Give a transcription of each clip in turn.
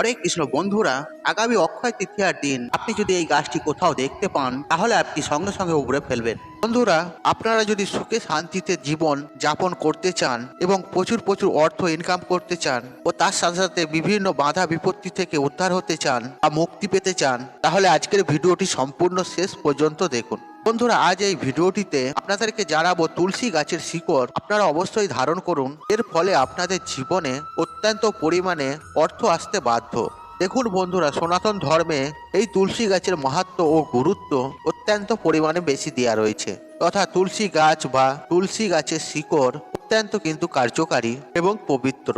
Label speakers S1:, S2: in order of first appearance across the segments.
S1: হরে কৃষ্ণ বন্ধুরা, আগামী অক্ষয় তৃতীয়ার দিন আপনি যদি এই গাছটি কোথাও দেখতে পান, তাহলে আপনি সঙ্গে সঙ্গে উপরে ফেলবেন। বন্ধুরা, আপনারা যদি সুখে শান্তিতে জীবন যাপন করতে চান এবং প্রচুর প্রচুর অর্থ ইনকাম করতে চান ও তার সাথে সাথে বিভিন্ন বাধা বিপত্তি থেকে উদ্ধার হতে চান বা মুক্তি পেতে চান, তাহলে আজকের ভিডিওটি সম্পূর্ণ শেষ পর্যন্ত দেখুন। বন্ধুরা, আজ এই ভিডিওটিতে আপনাদেরকে জানাব তুলসী গাছের শিকড় আপনারা অবশ্যই ধারণ করুন। এর ফলে আপনাদের জীবনে অত্যন্ত পরিমাণে অর্থ আসতে বাধ্য। দেখুন বন্ধুরা, সনাতন ধর্মে এই তুলসী গাছের মাহাত্ম ও গুরুত্ব অত্যন্ত পরিমাণে বেশি দেওয়া রয়েছে। তথা তুলসী গাছ বা তুলসী গাছের শিকড় অত্যন্ত কিন্তু কার্যকারী এবং পবিত্র।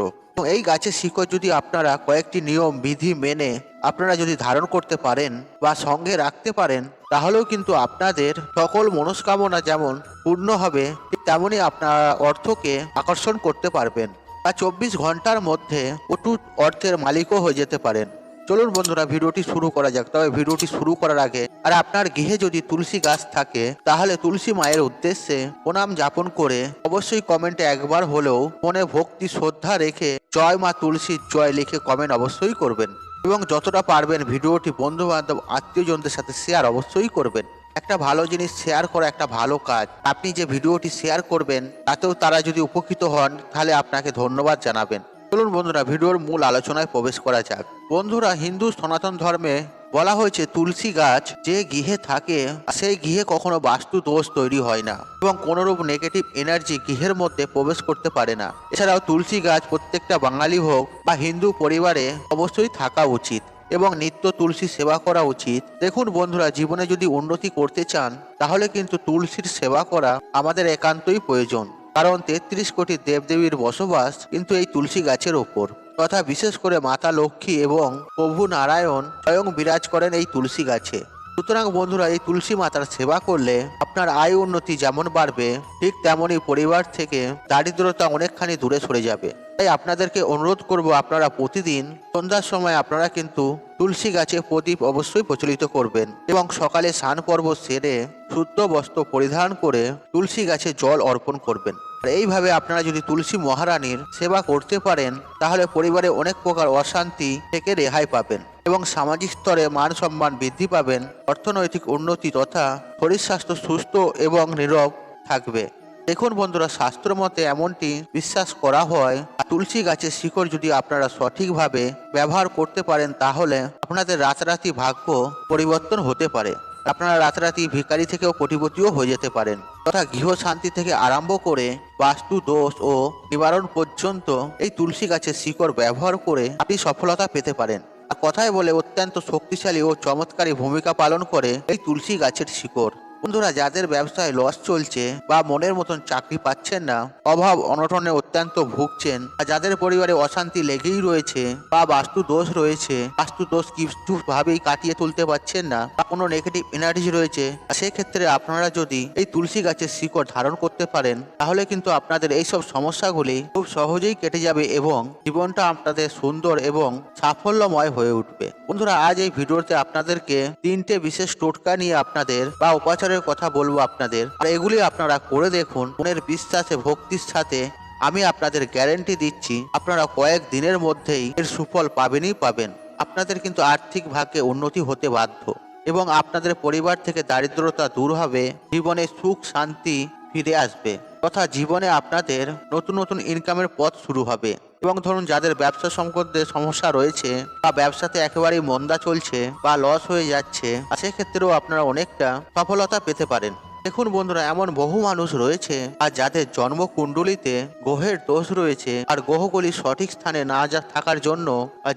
S1: এই গাছের শিকড় যদি আপনারা কয়েকটি নিয়ম, বিধি মেনে আপনারা যদি ধারণ করতে পারেন বা সঙ্গে রাখতে পারেন তাহলেও কিন্তু আপনাদের সকল মনস্কামনা যেমন পূর্ণ হবে তেমনই আপনারা অর্থকে আকর্ষণ করতে পারবেন বা চব্বিশ ঘণ্টার মধ্যে অটুট অর্থের মালিকও হয়ে যেতে পারেন। চলুন বন্ধুরা, ভিডিওটি শুরু করা যাক। তবে ভিডিওটি শুরু করার আগে, আর আপনার গৃহে যদি তুলসী গাছ থাকে, তাহলে তুলসী মায়ের উদ্দেশ্যে প্রণাম যাপন করে অবশ্যই কমেন্টে একবার হলেও মনে ভক্তি, শ্রদ্ধা রেখে জয় মা তুলসীর জয় লিখে কমেন্ট অবশ্যই করবেন। এবং যতটা পারবেন ভিডিওটি বন্ধু বান্ধব আত্মীয়জনদের সাথে শেয়ার অবশ্যই করবেন। একটা ভালো জিনিস শেয়ার করা একটা ভালো কাজ। আপনি যে ভিডিওটি শেয়ার করবেন, তাতেও তারা যদি উপকৃত হন, তাহলে আপনাকে ধন্যবাদ জানাবেন। চলুন বন্ধুরা, ভিডিওর মূল আলোচনায় প্রবেশ করা যাক। বন্ধুরা, হিন্দু সনাতন ধর্মে বলা হয়েছে, তুলসী গাছ যে গৃহে থাকে, সেই গৃহে কখনো বাস্তু দোষ তৈরি হয় না এবং কোনোরূপ নেগেটিভ এনার্জি গৃহের মধ্যে প্রবেশ করতে পারে না। এছাড়াও তুলসী গাছ প্রত্যেকটা বাঙালি হোক বা হিন্দু পরিবারে অবশ্যই থাকা উচিত এবং নিত্য তুলসী সেবা করা উচিত। দেখুন বন্ধুরা, জীবনে যদি উন্নতি করতে চান, তাহলে কিন্তু তুলসীর সেবা করা আমাদের একান্তই প্রয়োজন। কারণ তেত্রিশ কোটি দেবদেবীর বসবাস কিন্তু এই তুলসী গাছের ওপর। তথা বিশেষ করে মাতা লক্ষ্মী এবং প্রভু নারায়ণ স্বয়ং বিরাজ করেন এই তুলসী গাছে। সুতরাং বন্ধুরা, এই তুলসী মাতার সেবা করলে আপনার আয় উন্নতি যেমন বাড়বে, ঠিক তেমনই পরিবার থেকে দারিদ্রতা অনেকখানি দূরে সরে যাবে। তাই আপনাদেরকে অনুরোধ করব, আপনারা প্রতিদিন সন্ধ্যার সময় আপনারা কিন্তু তুলসী গাছে প্রদীপ অবশ্যই প্রচলিত করবেন এবং সকালে স্নান পর্ব সেরে শুদ্ধ বস্ত্র পরিধান করে তুলসী গাছে জল অর্পণ করবেন। আর এইভাবে আপনারা যদি তুলসী মহারানীর সেবা করতে পারেন, তাহলে পরিবারে অনেক প্রকার অশান্তি থেকে রেহাই পাবেন এবং সামাজিক স্তরে মান সম্মান বৃদ্ধি পাবেন, অর্থনৈতিক উন্নতি তথা শরীর স্বাস্থ্য সুস্থ এবং নীরব থাকবে। দেখুন বন্ধুরা, শাস্ত্র মতে এমনটি বিশ্বাস করা হয় তুলসী গাছের শিকড় যদি আপনারা সঠিকভাবে ব্যবহার করতে পারেন, তাহলে আপনাদের রাতারাতি ভাগ্য পরিবর্তন হতে পারে। আপনারা রাতারাতি ভিখারি থেকেও কোটিপতিও হয়ে যেতে পারেন। তথা গৃহ শান্তি থেকে আরম্ভ করে বাস্তু দোষ ও নিবারণ পর্যন্ত এই তুলসী গাছের শিকড় ব্যবহার করে আপনি সফলতা পেতে পারেন। কথায় বলে অত্যন্ত শক্তিশালী ও চমৎকারী ভূমিকা পালন করে এই তুলসী গাছের শিকড়। বন্ধুরা, যাদের ব্যবসায় লস চলছে বা মনের মতন চাকরি পাচ্ছেন না, অভাব অনটনে অত্যন্ত ভুগছেন, আর যাদের পরিবারে অশান্তি লেগেই রয়েছে বা বাস্তু দোষ রয়েছে, বাস্তু দোষ কিছু ভাবেই কাটিয়ে তুলতে পারছেন না, বা কোনো নেগেটিভ এনার্জি রয়েছে সেক্ষেত্রে আপনারা যদি এই তুলসী গাছের শিকড় ধারণ করতে পারেন, তাহলে কিন্তু আপনাদের এইসব সমস্যাগুলি খুব সহজেই কেটে যাবে এবং জীবনটা আপনাদের সুন্দর এবং সাফল্যময় হয়ে উঠবে। বন্ধুরা, আজ এই ভিডিওতে আপনাদেরকে তিনটে বিশেষ টোটকা নিয়ে আপনাদের বা উপাচারের কথা বলব আপনাদের। আর এগুলি আপনারা করে দেখুন, মনের বিশ্বাসে, ভক্তির সাথে। আমি আপনাদের গ্যারেন্টি দিচ্ছি, আপনারা কয়েক দিনের মধ্যেই এর সুফল পাবেনই পাবেন। আপনাদের কিন্তু আর্থিক ভাগ্যে উন্নতি হতে বাধ্য। এবং আপনাদের পরিবার থেকে দারিদ্রতা দূর হবে, জীবনে সুখ, শান্তি ফিরে আসবে। তথা জীবনে আপনাদের নতুন নতুন ইনকামের পথ শুরু হবে। এবং ধরুন যাদের ব্যবসা সম্পর্কে সমস্যা রয়েছে বা ব্যবসাতে একেবারেই মন্দা চলছে বা লস হয়ে যাচ্ছে, সেক্ষেত্রেও আপনারা অনেকটা সফলতা পেতে পারেন। দেখুন বন্ধুরা, এমন বহু মানুষ রয়েছে আর যাদের জন্ম কুণ্ডলিতে গ্রহের দোষ রয়েছে আর গ্রহগুলি সঠিক স্থানে না যা থাকার জন্য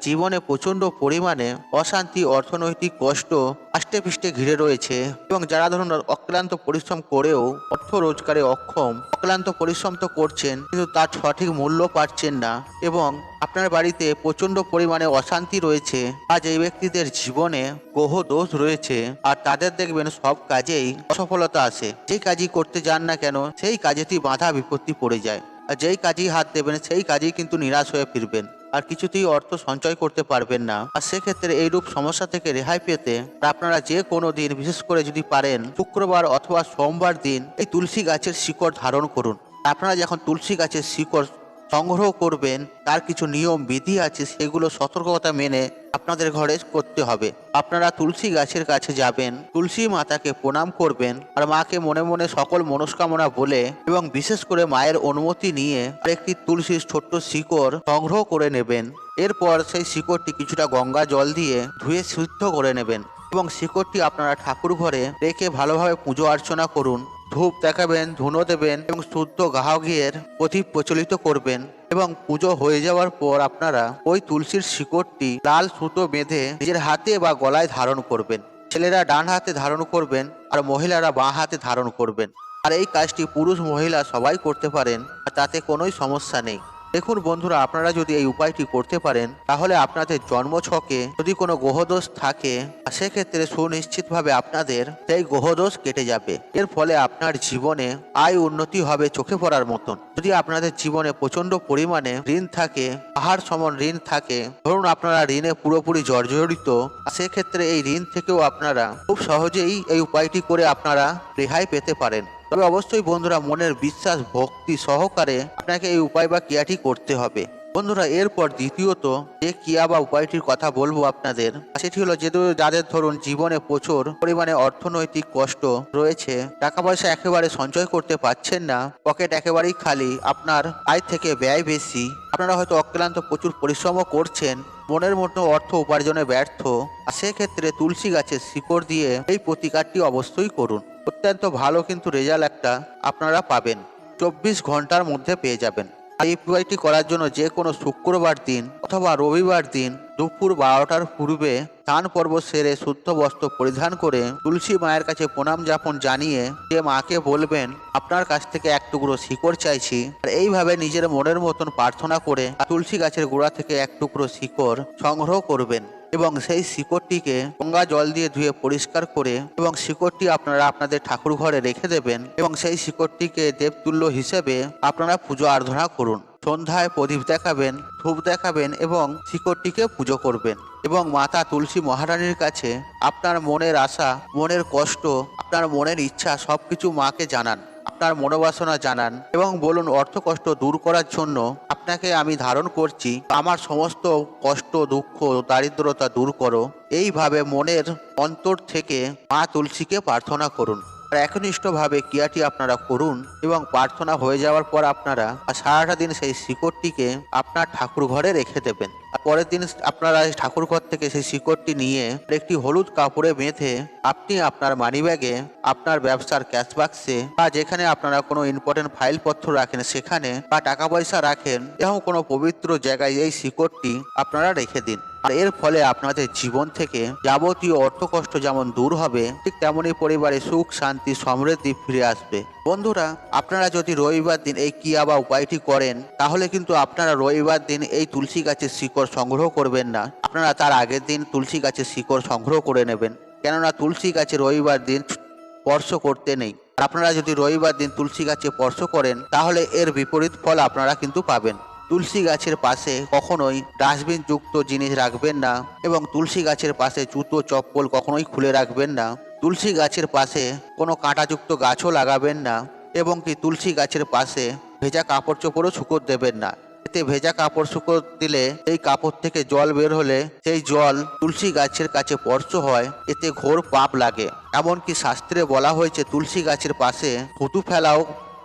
S1: জীবনে প্রচণ্ড পরিমাণে অশান্তি, অর্থনৈতিক কষ্ট আষ্টে পৃষ্ঠে ঘিরে রয়েছে এবং যারা ধরুন অক্লান্ত পরিশ্রম করেও অর্থ রোজগারে অক্ষম, অক্লান্ত পরিশ্রম তো করছেন, কিন্তু তার সঠিক মূল্য পাচ্ছেন না এবং আপনার বাড়িতে প্রচণ্ড পরিমাণে অশান্তি রয়েছে। আজ এই ব্যক্তিদের জীবনে গ্রহ দোষ রয়েছে আর তাদের দেখবেন সব কাজেই অসফলতা আসে যে কাজই করতে যান না কেন, সেই কাজেটি বাধা বিপত্তি পড়ে যায়। আর যেই কাজেই হাত দেবেন, সেই কাজেই কিন্তু নিরাশ হয়ে ফিরবেন। আর কিছুতেই অর্থ সঞ্চয় করতে পারবেন না। আর সেক্ষেত্রে এইরূপ সমস্যা থেকে রেহাই পেতে আপনারা যে কোনো দিন, বিশেষ করে যদি পারেন, শুক্রবার অথবা সোমবার দিন এই তুলসী গাছের শিকড় ধারণ করুন। আপনারা যখন তুলসী গাছের শিকড় সংগ্রহ করবেন, তার কিছু নিয়ম, বিধি আছে, সেগুলো সতর্কতা মেনে আপনাদের ঘরে করতে হবে। আপনারা তুলসী গাছের কাছে যাবেন, তুলসী মাতাকে প্রণাম করবেন, আর মাকে মনে মনে সকল মনস্কামনা বলে এবং বিশেষ করে মায়ের অনুমতি নিয়ে একটি তুলসীর ছোট্ট শিকড় সংগ্রহ করে নেবেন। এরপর সেই শিকড়টি কিছুটা গঙ্গা জল দিয়ে ধুয়ে শুদ্ধ করে নেবেন এবং শিকড়টি আপনারা ঠাকুর ঘরে রেখে ভালোভাবে পুজো অর্চনা করুন। ধূপ দেখাবেন, ধুনো দেবেন এবং শুদ্ধ গাহকের প্রদীপ প্রচলিত করবেন এবং পুজো হয়ে যাওয়ার পর আপনারা ওই তুলসীর শিকড়টি লাল সুতো বেঁধে নিজের হাতে বা গলায় ধারণ করবেন। ছেলেরা ডান হাতে ধারণ করবেন আর মহিলারা বাঁ হাতে ধারণ করবেন। আর এই কাজটি পুরুষ মহিলা সবাই করতে পারেন আর তাতে কোনোই সমস্যা নেই। দেখুন বন্ধুরা, আপনারা যদি এই উপায়টি করতে পারেন, তাহলে আপনাদের জন্মছকে যদি কোনো গ্রহদোষ থাকে সেক্ষেত্রে সুনিশ্চিতভাবে আপনাদের সেই গ্রহদোষ কেটে যাবে। এর ফলে আপনার জীবনে আয় উন্নতি হবে চোখে পড়ার মতন। যদি আপনাদের জীবনে প্রচণ্ড পরিমাণে ঋণ থাকে পাহাড় সমান ঋণ থাকে, ধরুন আপনারা ঋণে পুরোপুরি জর্জরিত সেক্ষেত্রে এই ঋণ থেকেও আপনারা খুব সহজেই এই উপায়টি করে আপনারা রেহাই পেতে পারেন। তবে অবশ্যই বন্ধুরা মনের বিশ্বাস, ভক্তি সহকারে আপনাকে এই উপায় বা ক্রিয়াটি করতে হবে। বন্ধুরা, এরপর দ্বিতীয়ত যে ক্রিয়া বা উপায়টির কথা বলব আপনাদের সেটি হলো যেহেতু যাদের ধরুন জীবনে প্রচুর পরিমাণে অর্থনৈতিক কষ্ট রয়েছে টাকা পয়সা একেবারে সঞ্চয় করতে পারছেন না, পকেট একেবারেই খালি, আপনার আয় থেকে ব্যয় বেশি, আপনারা হয়তো অক্লান্ত প্রচুর পরিশ্রমও করছেন, মনের মতো অর্থ উপার্জনে ব্যর্থ, আর সেক্ষেত্রে তুলসী গাছের শিকড় দিয়ে এই প্রতিকারটি অবশ্যই করুন। অত্যন্ত ভালো কিন্তু রেজাল্ট একটা আপনারা পাবেন। চব্বিশ ঘণ্টার মধ্যে পেয়ে যাবেন। এই করার জন্য যে কোনো শুক্রবার দিন অথবা রবিবার দিন দুপুর বারোটার পূর্বে স্নান পর্ব সেরে শুদ্ধ বস্ত্র পরিধান করে তুলসী মায়ের কাছে প্রণাম যাপন জানিয়ে যে মাকে বলবেন, আপনার কাছ থেকে এক টুকরো শিকড় চাইছি। আর এইভাবে নিজের মনের মতন প্রার্থনা করে তুলসী গাছের গোড়া থেকে এক টুকরো শিকড় সংগ্রহ করবেন। এবং সেই শিকড়টিকে গঙ্গা জল দিয়ে ধুয়ে পরিষ্কার করে এবং শিকড়টি আপনারা আপনাদের ঠাকুর ঘরে রেখে দেবেন এবং সেই শিকড়টিকে দেবতুল্য হিসেবে আপনারা পুজো আরাধনা করুন। সন্ধ্যায় প্রদীপ দেখাবেন, ধূপ দেখাবেন এবং শিকড়টিকে পুজো করবেন এবং মাতা তুলসী মহারানীর কাছে আপনার মনের আশা, মনের কষ্ট, আপনার মনের ইচ্ছা সবকিছু মাকে জানান। আপনার মনোবাসনা জানান এবং বলুন অর্থ কষ্ট দূর করার জন্য আপনাকে আমি ধারণ করছি, আমার সমস্ত কষ্ট, দুঃখ, দারিদ্রতা দূর করো। এইভাবে মনের অন্তর থেকে মা তুলসীকে প্রার্থনা করুন। একনিষ্ঠভাবে ক্রিয়াটি আপনারা করুন এবং প্রার্থনা হয়ে যাওয়ার পর আপনারা সারাটা দিন সেই শিকড়টিকে আপনার ঠাকুর ঘরে রেখে দেবেন। পরের দিন আপনারা ঠাকুর ঘর থেকে সেই শিকড়টি নিয়ে একটি হলুদ কাপড়ে বেঁধে আপনি আপনার মানিব্যাগে আপনার ব্যবসার ক্যাশ বাক্সে বা যেখানে আপনারা কোনো ইম্পর্টেন্ট ফাইলপত্র রাখেন সেখানে বা টাকা পয়সা রাখেন, এরকম কোনো পবিত্র জায়গায় এই শিকড়টি আপনারা রেখে দিন। আর এর ফলে আপনাদের জীবন থেকে যাবতীয় অর্থকষ্ট যেমন দূর হবে, ঠিক তেমনি পরিবারে সুখ, শান্তি, সমৃদ্ধি ফিরে আসবে। বন্ধুরা, আপনারা যদি রবিবার দিন এই ক্রিয়া বা উপায়টি করেন, তাহলে কিন্তু আপনারা রবিবার দিন এই তুলসী গাছের শিকড় সংগ্রহ করবেন না। আপনারা তার আগের দিন তুলসী গাছের শিকড় সংগ্রহ করে নেবেন। কেননা তুলসী গাছে রবিবার দিন স্পর্শ করতে নেই। আপনারা যদি রবিবার দিন তুলসী গাছে স্পর্শ করেন, তাহলে এর বিপরীত ফল আপনারা কিন্তু পাবেন। তুলসী গাছের পাশে কখনোই ডাস্টবিন যুক্ত জিনিস রাখবেন না এবং তুলসী গাছের পাশে জুতো, চপ্পল কখনোই খুলে রাখবেন না। তুলসী গাছের পাশে কোনো কাঁটাযুক্ত গাছও লাগাবেন না এবং কি তুলসী গাছের পাশে ভেজা কাপড় চোপড়ও শুকোর দেবেন না। এতে ভেজা কাপড় শুকো দিলে এই কাপড় থেকে জল বের হলে সেই জল তুলসী গাছের কাছে স্পর্শ হয়, এতে ঘোর পাপ লাগে। এমনকি শাস্ত্রে বলা হয়েছে, তুলসী গাছের পাশে থুতু ফেলাও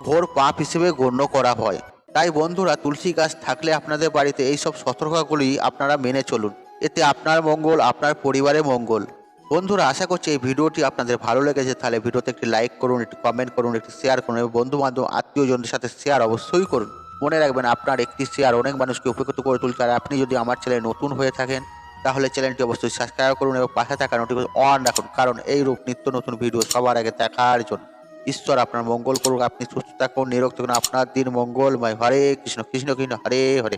S1: ঘোর পাপ হিসেবে গণ্য করা হয়। তাই বন্ধুরা, তুলসী গাছ থাকলে আপনাদের বাড়িতে এই সব সতর্কগুলি আপনারা মেনে চলুন। এতে আপনার মঙ্গল, আপনার পরিবারের মঙ্গল। বন্ধুরা, আশা করছি এই ভিডিওটি আপনাদের ভালো লেগেছে। তাহলে ভিডিওতে একটি লাইক করুন, একটি কমেন্ট করুন, একটি শেয়ার করুন এবং বন্ধু বান্ধব আত্মীয়জনদের সাথে শেয়ার অবশ্যই করুন। মনে রাখবেন আপনার একটি শেয়ার অনেক মানুষকে উপকৃত করে তুলতে আর আপনি যদি আমার চ্যানেলে নতুন হয়ে থাকেন, তাহলে চ্যানেলটি অবশ্যই সাবস্ক্রাইব করুন এবং পাশে থাকা নোটিফিকেশন অন রাখুন। কারণ এই রূপ নিত্য নতুন ভিডিও সবার আগে দেখার জন্য। ঈশ্বর আপনার মঙ্গল করুক, আপনি সুস্থ থাকুন, নিরোগ থাকুন। আপনার দিন মঙ্গলময়। হরে কৃষ্ণ কৃষ্ণ কৃষ্ণ, হরে হরে।